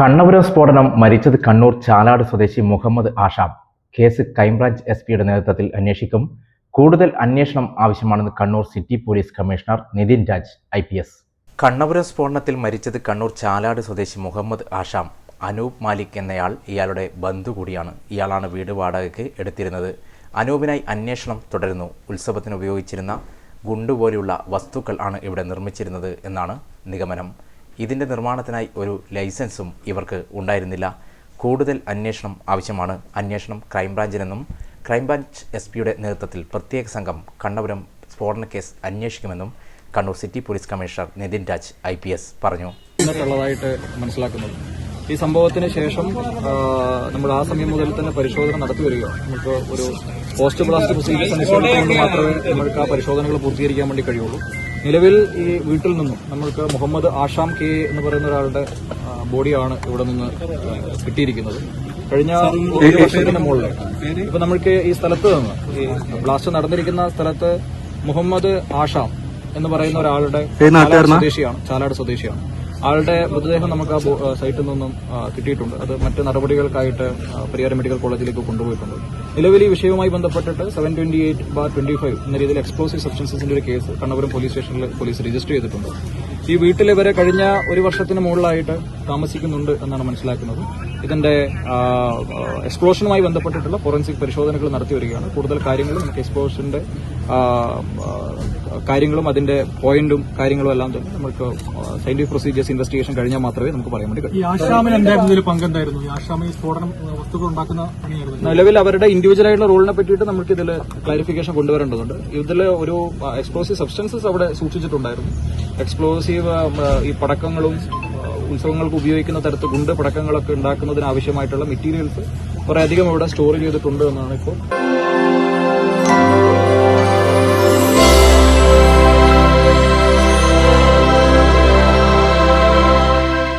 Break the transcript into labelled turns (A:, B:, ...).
A: കണ്ണപുരം സ്ഫോടനം മരിച്ചത് കണ്ണൂർ ചാലാട് സ്വദേശി Muhammad Asham. Case crime branch S പിയുടെ നേതൃത്വത്തിൽ അന്വേഷിക്കും. കൂടുതൽ അന്വേഷണം ആവശ്യമാണെന്ന് Kannur city police commissioner Nithin Raj I P S. Kannapuram സ്ഫോടനത്തിൽ മരിച്ചത് കണ്ണൂർ ചാലാട് സ്വദേശി മുഹമ്മദ് ആഷാം. അനൂപ് മാലിക് എന്നയാൾ ഇയാളുടെ ബന്ധു കൂടിയാണ്. ഇയാളാണ് വീട് വാടകയ്ക്ക് എടുത്തിരുന്നത്. അനൂപിനായി അന്വേഷണം തുടരുന്നു. ഉത്സവത്തിന് ഉപയോഗിച്ചിരുന്ന ഗുണ്ടുപോലെയുള്ള വസ്തുക്കൾ ആണ് ഇവിടെ നിർമ്മിച്ചിരുന്നത് എന്നാണ് നിഗമനം. ഇതിന്റെ നിർമ്മാണത്തിനായി ഒരു ലൈസൻസും ഇവർക്ക് ഉണ്ടായിരുന്നില്ല. കൂടുതൽ അന്വേഷണം ആവശ്യമാണ്. അന്വേഷണം ക്രൈംബ്രാഞ്ചിനെന്നും ക്രൈംബ്രാഞ്ച് എസ് പിയുടെ നേതൃത്വത്തിൽ പ്രത്യേക സംഘം കണ്ണപുരം സ്ഫോടന case അന്വേഷിക്കുമെന്നും Kannur city police commissioner Nithin Raj I P
B: S പറഞ്ഞു. മനസ്സിലാക്കുന്നത്. ഈ സംഭവത്തിന് ശേഷം നമ്മൾ ആ സമയം മുതൽ തന്നെ പരിശോധന നടത്തി വരിക നമുക്ക് ഒരു പോസ്റ്റ് ബ്ലാസ്റ്റ് പ്രൊസീജിയർ അനുസരിച്ചുകൊണ്ട് മാത്രമേ നമ്മൾക്ക് ആ പരിശോധനകൾ പൂർത്തീകരിക്കാൻ വേണ്ടി കഴിയുള്ളൂ. നിലവിൽ ഈ വീട്ടിൽ നിന്നും നമ്മൾക്ക് മുഹമ്മദ് ആഷാം കെ എന്ന് പറയുന്ന ഒരാളുടെ ബോഡിയാണ് ഇവിടെ നിന്ന് കിട്ടിയിരിക്കുന്നത്. കഴിഞ്ഞ ഒരു വർഷത്തിന് മുകളിൽ ഇപ്പൊ നമ്മൾക്ക് ഈ സ്ഥലത്ത് നിന്ന് ഈ ബ്ലാസ്റ്റ് നടന്നിരിക്കുന്ന സ്ഥലത്ത് മുഹമ്മദ് ആഷാം എന്ന് പറയുന്ന ഒരാളുടെ സ്വദേശിയാണ് ചാലാട് സ്വദേശിയാണ്. ആളുടെ മൃതദേഹം നമുക്ക് ആ സൈറ്റിൽ നിന്നും കിട്ടിയിട്ടുണ്ട്. അത് മറ്റ് നടപടികൾക്കായിട്ട് പരിയാരം മെഡിക്കൽ കോളേജിലേക്ക് കൊണ്ടുപോയിട്ടുണ്ട്. നിലവിൽ ഈ വിഷയവുമായി ബന്ധപ്പെട്ടിട്ട് seven twenty eight bar twenty five എന്ന രീതിയിൽ എക്സ്പ്ലോസീവ് സബ്സ്റ്റൻസസിന്റെ ഒരു കേസ് കണ്ണപുരം പോലീസ് സ്റ്റേഷനിൽ പോലീസ് രജിസ്റ്റർ ചെയ്തിട്ടുണ്ട്. ഈ വീട്ടിൽ ഇവരെ കഴിഞ്ഞ ഒരു വർഷത്തിന് മുകളിലായിട്ട് താമസിക്കുന്നുണ്ട് എന്നാണ് മനസ്സിലാക്കുന്നത്. ഇതിന്റെ എക്സ്പ്ലോഷനുമായി ബന്ധപ്പെട്ടിട്ടുള്ള ഫോറൻസിക് പരിശോധനകൾ നടത്തി വരികയാണ്. കൂടുതൽ കാര്യങ്ങൾ നമുക്ക് എക്സ്പ്ലോഷന്റെ കാര്യങ്ങളും അതിന്റെ പോയിന്റും കാര്യങ്ങളും എല്ലാം തന്നെ നമുക്ക് സയന്റിഫിക് പ്രൊസീജിയേഴ്സ് ഇൻവെസ്റ്റിഗേഷൻ കഴിഞ്ഞാൽ മാത്രമേ നമുക്ക് പറയാൻ വേണ്ടി കഴിയൂ. നിലവിൽ അവരുടെ ഇൻഡിവിജ്വൽ ആയിട്ടുള്ള റോളിനെ പറ്റിയിട്ട് നമുക്ക് ഇതിൽ ക്ലാരിഫിക്കേഷൻ കൊണ്ടുവരേണ്ടതുണ്ട്. ഇതിൽ ഒരു എക്സ്പ്ലോസീവ് സബ്സ്റ്റൻസസ് അവിടെ സൂക്ഷിച്ചിട്ടുണ്ടായിരുന്നു. എക്സ്പ്ലോസീവ് ഈ പടക്കങ്ങളും ഉത്സവങ്ങൾക്ക് ഉപയോഗിക്കുന്ന തരത്തിൽ ഗുണ്ട് പടക്കങ്ങളൊക്കെ ഉണ്ടാക്കുന്നതിന് ആവശ്യമായിട്ടുള്ള മെറ്റീരിയൽസ് കുറേയധികം ഇവിടെ സ്റ്റോർ ചെയ്തിട്ടുണ്ട് എന്നാണ് ഇപ്പോൾ